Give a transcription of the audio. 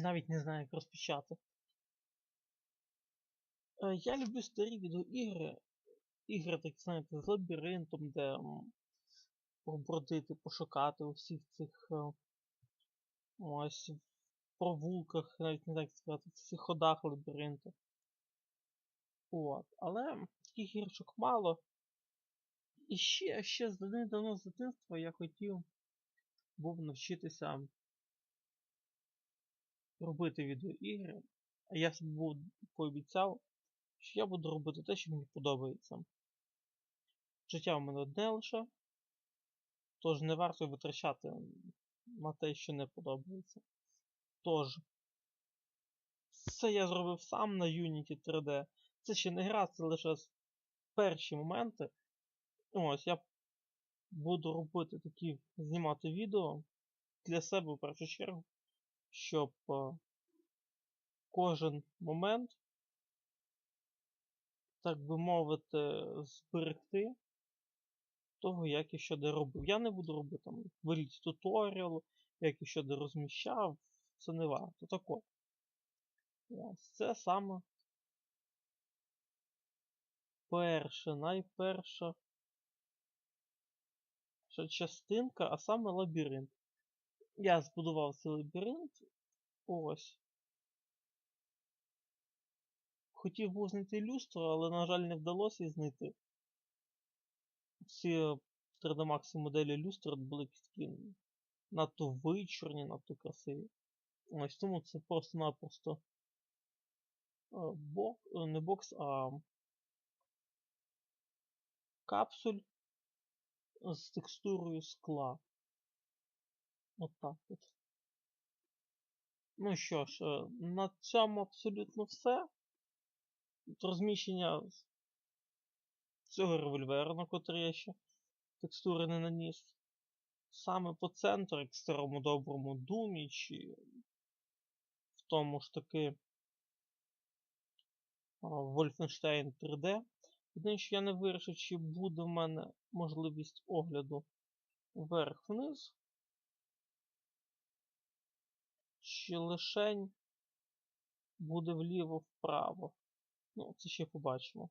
навіть не знаю, як розпочати. Е, Я люблю старі відеоігри. Ігри, так знаєте, з лабіринтом, де побродити, пошукати у всіх цих е, ось провулках, навіть не так сказати, в цих ходах лабіринту. От. Але таких іграшок мало. І ще, ще з давно з дитинства я хотів був навчитися робити відеоігри. А я собі був пообіцяв, що я буду робити те, що мені подобається. Життя в мене одне лише, тож не варто витрачати на те, що не подобається. Тож, це я зробив сам на Unity 3D. Це ще не гра, це лише перші моменти. Ось я буду робити такі, знімати відео для себе в першу чергу, щоб е, кожен момент, так би мовити, зберегти того, як я що де робив. Я не буду робити там виліт туторіалу, як я що де розміщав, це не варто. Так от. Це саме перше, найперша частинка, а саме лабіринт. Я збудував цей лабіринт. Ось. Хотів був знайти люстру, але, на жаль, не вдалося знайти. Ці 3D Max моделі люстр були такі надто вичорні, надто красиві. Ось тому це просто-напросто бок, не бокс, а капсуль з текстурою скла. От так от. Ну що ж, е, на цьому абсолютно все. Розміщення цього револьвера, на котрий я ще текстури не наніс. Саме по центру, як старому доброму Думі, чи в тому ж таки Wolfenstein 3D. Єдине, що я не вирішив, чи буде в мене можливість огляду вверх-вниз. Лишень буде вліво-вправо. Ну, це ще побачимо.